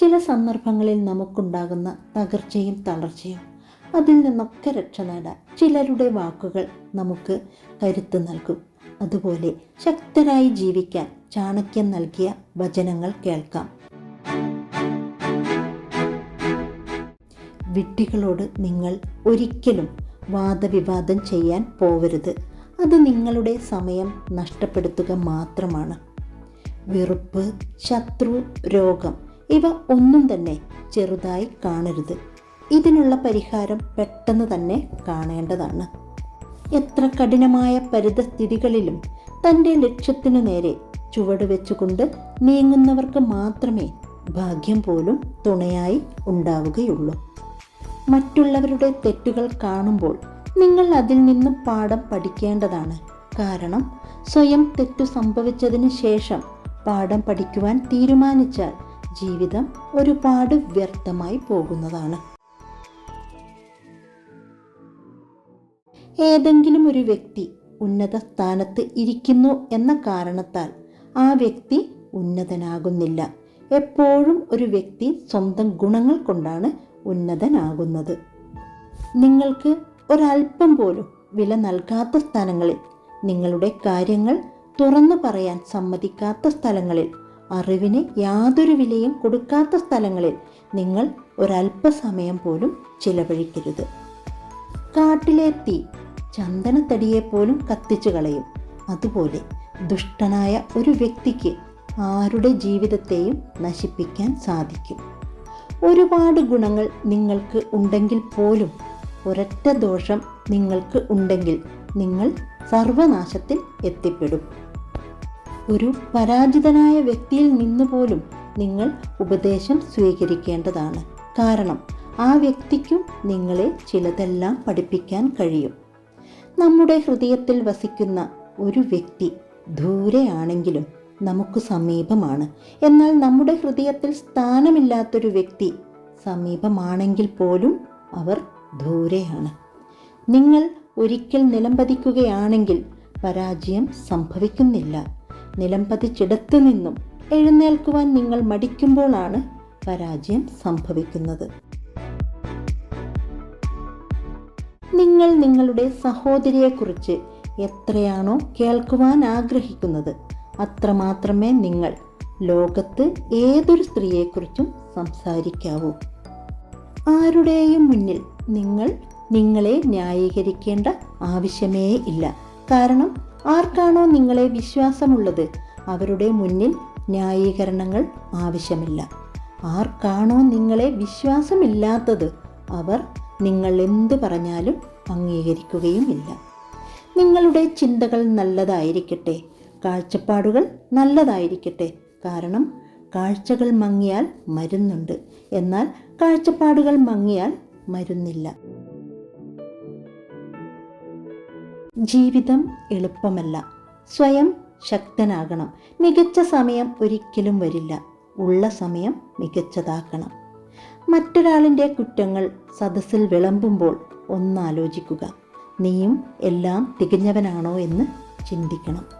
ചില സന്ദർഭങ്ങളിൽ നമുക്കുണ്ടാകുന്ന തകർച്ചയും തളർച്ചയും അതിൽ നിന്നൊക്കെ രക്ഷ നേടാൻ ചിലരുടെ വാക്കുകൾ നമുക്ക് കരുത്ത് നൽകും. അതുപോലെ ശക്തരായി ജീവിക്കാൻ ചാണക്യൻ നൽകിയ വചനങ്ങൾ കേൾക്കാം. വിഡ്ഢികളോട് നിങ്ങൾ ഒരിക്കലും വാദവിവാദം ചെയ്യാൻ പോവരുത്. അത് നിങ്ങളുടെ സമയം നഷ്ടപ്പെടുത്തുക മാത്രമാണ്. വെറുപ്പ് ശത്രു രോഗം ഇവ ഒന്നും തന്നെ ചെറുതായി കാണരുത്. ഇതിനുള്ള പരിഹാരം പെട്ടെന്ന് തന്നെ കാണേണ്ടതാണ്. എത്ര കഠിനമായ പരിതസ്ഥിതികളിലും തന്റെ ലക്ഷ്യത്തിനു നേരെ ചുവട് വെച്ചുകൊണ്ട് നീങ്ങുന്നവർക്ക് മാത്രമേ ഭാഗ്യം പോലും തുണയായി ഉണ്ടാവുകയുള്ളൂ. മറ്റുള്ളവരുടെ തെറ്റുകൾ കാണുമ്പോൾ നിങ്ങൾ അതിൽ നിന്ന് പാഠം പഠിക്കേണ്ടതാണ്. കാരണം സ്വയം തെറ്റു സംഭവിച്ചതിന് ശേഷം പാഠം പഠിക്കുവാൻ തീരുമാനിച്ചാൽ ജീവിതം ഒരുപാട് വ്യർത്ഥമായി പോകുന്നതാണ്. ഏതെങ്കിലും ഒരു വ്യക്തി ഉന്നത സ്ഥാനത്ത് ഇരിക്കുന്നു എന്ന കാരണത്താൽ ആ വ്യക്തി ഉന്നതനാകുന്നില്ല. എപ്പോഴും ഒരു വ്യക്തി സ്വന്തം ഗുണങ്ങൾ കൊണ്ടാണ് ഉന്നതനാകുന്നത്. നിങ്ങൾക്ക് ഒരല്പം പോലും വില നൽകാത്ത സ്ഥലങ്ങളിൽ നിങ്ങളുടെ കാര്യങ്ങൾ തുറന്നു പറയാൻ സമ്മതിക്കാത്ത സ്ഥലങ്ങളിൽ അറിവിന് യാതൊരു വിലയും കൊടുക്കാത്ത സ്ഥലങ്ങളിൽ നിങ്ങൾ ഒരല്പസമയം പോലും ചിലവഴിക്കരുത്. കാട്ടിലെ തീ ചന്ദനത്തടിയെപ്പോലും കത്തിച്ചു കളയും. അതുപോലെ ദുഷ്ടനായ ഒരു വ്യക്തിക്ക് ആരുടെ ജീവിതത്തെയും നശിപ്പിക്കാൻ സാധിക്കും. ഒരുപാട് ഗുണങ്ങൾ നിങ്ങൾക്ക് ഉണ്ടെങ്കിൽ പോലും ഒരൊറ്റ ദോഷം നിങ്ങൾക്ക് ഉണ്ടെങ്കിൽ നിങ്ങൾ സർവനാശത്തിൽ എത്തിപ്പെടും. ഒരു പരാജിതനായ വ്യക്തിയിൽ നിന്ന് പോലും നിങ്ങൾ ഉപദേശം സ്വീകരിക്കേണ്ടതാണ്. കാരണം ആ വ്യക്തിക്കും നിങ്ങളെ ചിലതെല്ലാം പഠിപ്പിക്കാൻ കഴിയും. നമ്മുടെ ഹൃദയത്തിൽ വസിക്കുന്ന ഒരു വ്യക്തി ദൂരെയാണെങ്കിലും നമുക്ക് സമീപമാണ്. എന്നാൽ നമ്മുടെ ഹൃദയത്തിൽ സ്ഥാനമില്ലാത്തൊരു വ്യക്തി സമീപമാണെങ്കിൽ പോലും അവർ ദൂരെയാണ്. നിങ്ങൾ ഒരിക്കൽ നിലംപതിക്കുകയാണെങ്കിൽ പരാജയം സംഭവിക്കുന്നില്ല. നിലംപതിച്ചിടത്തു നിന്നും എഴുന്നേൽക്കുവാൻ നിങ്ങൾ മടിക്കുമ്പോഴാണ് പരാജയം സംഭവിക്കുന്നത്. നിങ്ങൾ നിങ്ങളുടെ സഹോദരിയെക്കുറിച്ച് എത്രയാണോ കേൾക്കുവാൻ ആഗ്രഹിക്കുന്നത് അത്രമാത്രമേ നിങ്ങൾ ലോകത്ത് ഏതൊരു സ്ത്രീയെക്കുറിച്ചും സംസാരിക്കാവൂ. ആരുടെയും മുന്നിൽ നിങ്ങൾ നിങ്ങളെ ന്യായീകരിക്കേണ്ട ആവശ്യമേ ഇല്ല. കാരണം ആർക്കാണോ നിങ്ങളെ വിശ്വാസമുള്ളത് അവരുടെ മുന്നിൽ ന്യായീകരണങ്ങൾ ആവശ്യമില്ല. ആർക്കാണോ നിങ്ങളെ വിശ്വാസമില്ലാത്തത് അവർ നിങ്ങൾ എന്തു പറഞ്ഞാലും അംഗീകരിക്കുകയുമില്ല. നിങ്ങളുടെ ചിന്തകൾ നല്ലതായിരിക്കട്ടെ കാഴ്ചപ്പാടുകൾ നല്ലതായിരിക്കട്ടെ. കാരണം കാഴ്ചകൾ മങ്ങിയാൽ മരുന്നുണ്ട്. എന്നാൽ കാഴ്ചപ്പാടുകൾ മങ്ങിയാൽ മരുന്നില്ല. ജീവിതം എളുപ്പമല്ല. സ്വയം ശക്തനാകണം. മികച്ച സമയം ഒരിക്കലും വരില്ല. ഉള്ള സമയം മികച്ചതാക്കണം. മറ്റൊരാളിന്റെ കുറ്റങ്ങൾ സദസ്സിൽ വിളമ്പുമ്പോൾ ഒന്നാലോചിക്കുക. നീയും എല്ലാം തികഞ്ഞവനാണോ എന്ന് ചിന്തിക്കണം.